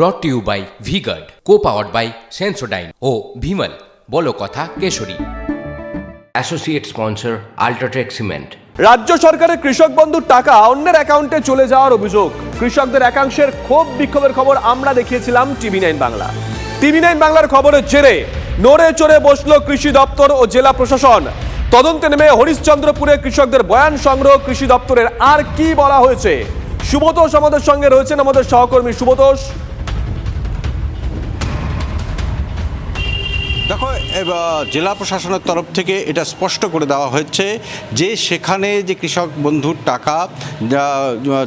Brought to you by V-Guard co powered by Sensodyne ও ভিমল বলো কথা Kesari. Associate sponsor UltraTech cement রাজ্য সরকারের কৃষক বন্ধুর টাকা অন্যের অ্যাকাউন্টে চলে যাওয়ার অভিযোগ। কৃষকদের একাংশের ক্ষোভ বিক্ষোভের খবর আমরা দেখিয়েছিলাম TV nine Bangla. TV nine বাংলার খবরের জেরে নড়ে চড়ে বসল কৃষি দপ্তর ও জেলা প্রশাসন। তদন্তে নেমে হরিশ্চন্দ্রপুরে কৃষকদের বয়ান সংগ্রহ কৃষি দপ্তরের আর কি বলা হয়েছে? সুবতোষ আমাদের সঙ্গে রয়েছেন আমাদের সহকর্মী সুবতোষ দেখো এবার জেলা প্রশাসনের তরফ থেকে এটা স্পষ্ট করে দেওয়া হয়েছে যে সেখানে যে কৃষক বন্ধুর টাকা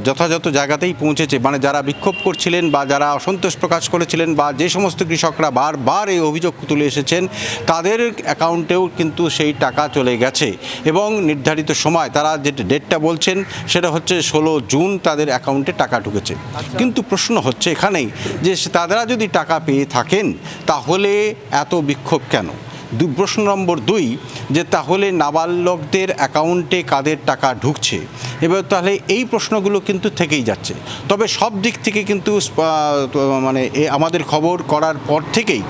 যথাযথ জায়গাতেই পৌঁছেছে মানে যারা বিক্ষোভ করছিলেন বা যারা অসন্তোষ প্রকাশ করেছিলেন বা যে সমস্ত কৃষকরা বারবার এই অভিযোগ তুলে এসেছেন, তাদের অ্যাকাউন্টেও কিন্তু সেই টাকা চলে গেছে। এবং নির্ধারিত সময়, তারা যে ডেটটা বলছেন, সেটা হচ্ছে ষোলো জুন তাদের অ্যাকাউন্টে টাকা ঢুকেছে। কিন্তু প্রশ্ন হচ্ছে এখানেই যে, তারা যদি টাকা পেয়ে থাকেন, তাহলে এত বিক্ষোভ কেন? প্রশ্ন নম্বর দুই যে তাহলে নাবালকদের অ্যাকাউন্টে কাদের টাকা ঢুকছে? এবার তাহলে এই প্রশ্নগুলো কিন্তু থেকেই যাচ্ছে। তবে সব দিক থেকে কিন্তু মানে আমাদের খবর করার পর থেকেই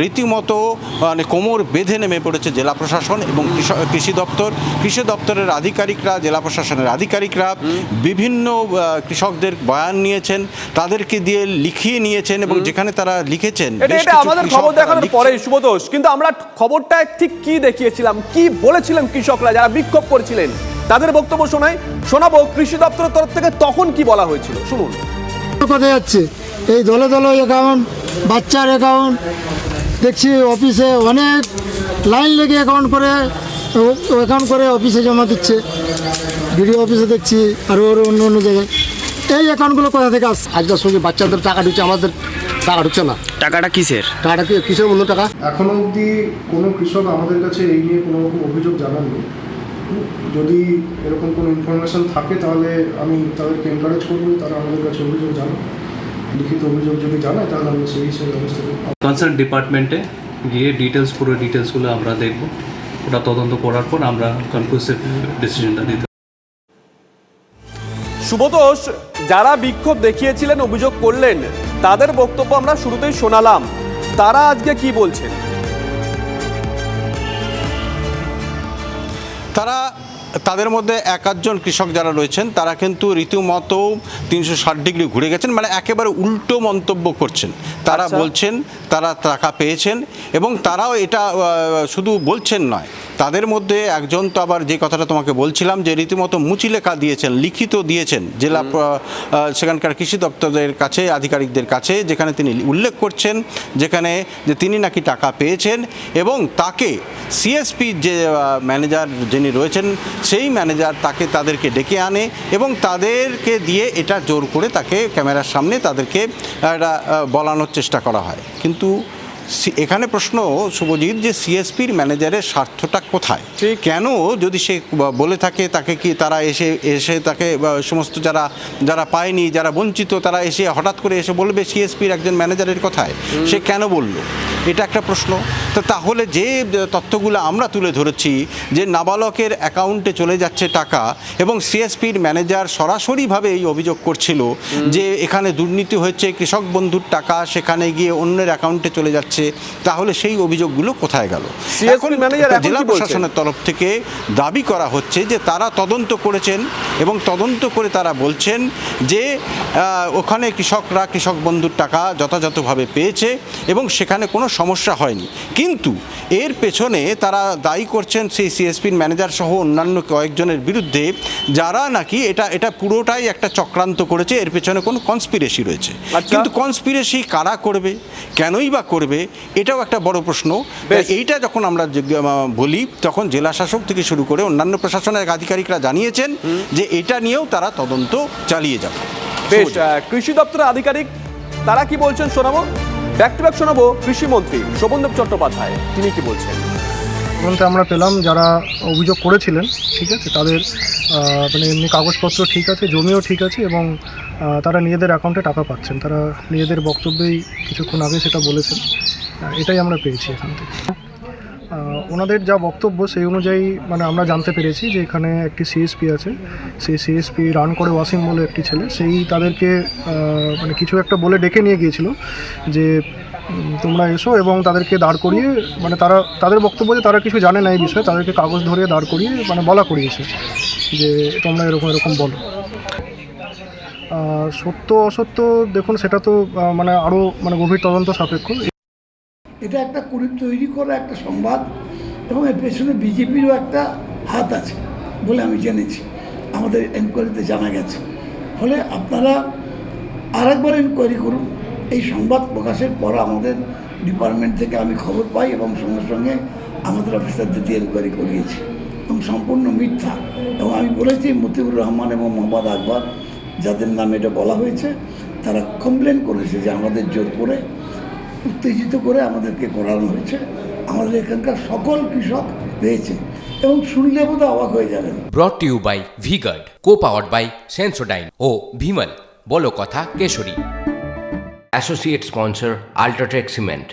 রীতিমতো মানে কোমর বেঁধে নেমে পড়েছে জেলা প্রশাসন এবং কৃষি দপ্তর। কৃষি দপ্তরের আধিকারিকরা জেলা প্রশাসনের আধিকারিকরা বিভিন্ন কৃষকদের বয়ান নিয়েছেন তাদেরকে দিয়ে লিখিয়ে নিয়েছেন এবং যেখানে তারা লিখেছেন আমাদের খবর দেখানোর পরে সুবতোষ কিন্তু আমরা খবরটা ঠিক কি দেখিয়েছিলাম কি বলেছিলেন কৃষকরা যারা বিক্ষোভ করেছিলেন তাদের বক্তব্য শোনাই শোনাবো কৃষি দপ্তরের তরফ থেকে তখন কি বলা হয়েছিল। শুনুন। কোথায় যাচ্ছে। এই দলে দলে অ্যাকাউন্ট বাচ্চার অ্যাকাউন্ট দেখছি অফিসে অনেক লাইন লেগে অ্যাকাউন্ট করে অ্যাকাউন্ট করে অফিসে জমা দিচ্ছে। ভিডিও অফিসে দেখছি আরও ওর অন্য অন্য জায়গায়। এই অ্যাকাউন্টগুলো কোথা থেকে আসছে? আজকের সঙ্গে বাচ্চাদের টাকা ঢুকছে আমাদের। টাকা ঢুকছে না। টাকাটা কিসের? টাকাটা কি কিসের মূল্য টাকা? এখনও অবধি কোনো কৃষক আমাদের কাছে এই নিয়ে কোনো রকম অভিযোগ জানাননি। যদি এরকম কোনো ইনফরমেশন থাকে তাহলে আমি তাদেরকে এনকারেজ করব তারা আমাদের কাছে অভিযোগ জানায় লিখিত অভিযোগ যদি জানায় তাহলে আমরা সেই হিসেবে ব্যবস্থা করব কনসার্ন ডিপার্টমেন্টে গিয়ে ডিটেলস পুরো ডিটেলসগুলো আমরা দেখব। ওটা তদন্ত করার পর আমরা কনক্লুসিভ ডিসিশনটা দিতে সুবতোষ যারা বিক্ষোভ দেখিয়েছিলেন অভিযোগ করলেন তাদের বক্তব্য আমরা শুরুতেই শোনালাম। তারা আজকে কি বলছেন? তারা তাদের মধ্যে এক আধজন কৃষক যারা রয়েছেন তারা কিন্তু রীতিমতো তিনশো ষাট ডিগ্রি ঘুরে গেছেন মানে একেবারে উল্টো মন্তব্য করছেন। তারা আচ্ছা। বলছেন তারা টাকা পেয়েছেন এবং তারাও এটা শুধু বলছেন নয় তাদের মধ্যে একজন তো আবার যে কথাটা তোমাকে বলছিলাম যে রীতিমতো মুচি লেখা দিয়েছেন লিখিত দিয়েছেন জেলা সেখানকার কৃষি দপ্তরের কাছে আধিকারিকদের কাছে যেখানে তিনি উল্লেখ করছেন যেখানে যে তিনি নাকি টাকা পেয়েছেন এবং তাকে সিএসপি যে ম্যানেজার যিনি রয়েছেন সেই ম্যানেজার তাকে তাদেরকে ডেকে আনে এবং তাদেরকে দিয়ে এটা জোর করে তাকে ক্যামেরার সামনে তাদেরকে একটা বলানোর চেষ্টা করা হয়। কিন্তু এখানে প্রশ্ন শুভজিৎ যে সিএসপির ম্যানেজারের স্বার্থটা কোথায়। কেন যদি সে বলে থাকে তাকে কি তারা এসে এসে তাকে সমস্ত যারা যারা পায়নি যারা বঞ্চিত তারা এসে হঠাৎ করে এসে বলবে সিএসপির একজন ম্যানেজারের কথায়? সে কেন বলল? এটা একটা প্রশ্ন। তো তাহলে যে তথ্যগুলো আমরা তুলে ধরেছি যে নাবালকের অ্যাকাউন্টে চলে যাচ্ছে টাকা এবং সিএসপির ম্যানেজার সরাসরিভাবে এই অভিযোগ করছিল যে এখানে দুর্নীতি হয়েছে কৃষক বন্ধুর টাকা সেখানে গিয়ে অন্যের অ্যাকাউন্টে চলে যাচ্ছে তাহলে সেই অভিযোগগুলো কোথায় গেল? এখন জেলা প্রশাসনের তরফ থেকে দাবি করা হচ্ছে যে তারা তদন্ত করেছেন এবং তদন্ত করে তারা বলছেন যে ওখানে কৃষকরা কৃষক বন্ধুর টাকা যথাযথভাবে পেয়েছে এবং সেখানে কোনো সমস্যা হয়নি। কিন্তু এর পেছনে তারা দায়ী করছেন সেই সিএসপির ম্যানেজার সহ অন্যান্য কয়েকজনের বিরুদ্ধে যারা নাকি এটা এটা পুরোটাই একটা চক্রান্ত করেছে। এর পেছনে কোনো কনস্পিরেসি রয়েছে। আচ্ছা। কিন্তু কনস্পিরেসি কারা করবে কেনই বা করবে এটাও একটা বড় প্রশ্ন। এইটা যখন আমরা বলি তখন জেলা শাসক থেকে শুরু করে অন্যান্য প্রশাসনের আধিকারিকরা জানিয়েছেন যে এটা নিয়েও তারা তদন্ত চালিয়ে যাবে। বেশ কৃষি দপ্তরের আধিকারিক তারা কি বলছেন শোনাবো? ব্যাক টু ব্যাক শোনাবো কৃষিমন্ত্রী শোভনদেব চট্টোপাধ্যায়। তিনি কি বলছেন? তদন্তে আমরা পেলাম যারা অভিযোগ করেছিলেন, ঠিক আছে, তাদের মানে এমনি কাগজপত্র ঠিক আছে, জমিও ঠিক আছে এবং তারা নিজেদের অ্যাকাউন্টে টাকা পাচ্ছেন। তারা নিজেদের বক্তব্যেই কিছুক্ষণ আগে সেটা বলেছেন। এটাই আমরা পেয়েছি এখান থেকে। ওনাদের যা বক্তব্য সেই অনুযায়ী মানে আমরা জানতে পেরেছি যে এখানে একটি সিএসপি আছে। সেই সিএসপি রান করে ওয়াসিম বলে একটি ছেলে। সেই তাদেরকে মানে কিছু একটা বলে ডেকে নিয়ে গিয়েছিল যে তোমরা এসো এবং তাদেরকে দাঁড় করিয়ে মানে তারা, তাদের বক্তব্য যে তারা কিছু জানে না এই বিষয়ে, তাদেরকে কাগজ ধরিয়ে দাঁড় করিয়ে মানে বলা করিয়েছে যে, তোমরা এরকম এরকম বলো। সত্য, অসত্য, দেখুন, সেটা তো মানে আরও মানে গভীর তদন্ত সাপেক্ষ। এটা একটা করে তৈরি করা একটা সংবাদ। এবং এর পেছনে বিজেপিরও একটা হাত আছে বলে আমি জেনেছি। আমাদের এনকোয়ারিতে জানা গেছে। ফলে আপনারা আরেকবার এনকোয়ারি করুন। এই সংবাদ প্রকাশের পর আমাদের ডিপার্টমেন্ট থেকে আমি খবর পাই এবং সঙ্গে সঙ্গে আমাদের অফিসারদের দিয়ে এনকোয়ারি করিয়েছি। এবং সম্পূর্ণ মিথ্যা। এবং আমি বলেছি, মতিউর রহমান এবং মোহাম্মদ আকবর, যাদের নামে এটা বলা হয়েছে, তারা কমপ্লেন করেছে যে আমাদের জোর করে, উত্তেজিত করে আমাদেরকে করানো হয়েছে। আমাদের এখানকার সকল কৃষক পেয়েছে এবং শুনলে বোধহয় অবাক হয়ে যাবেন। Brought to you by V-Guard co powered by Sensodyne ও ভিমল বলো কথা Kesari. Associate sponsor UltraTech cement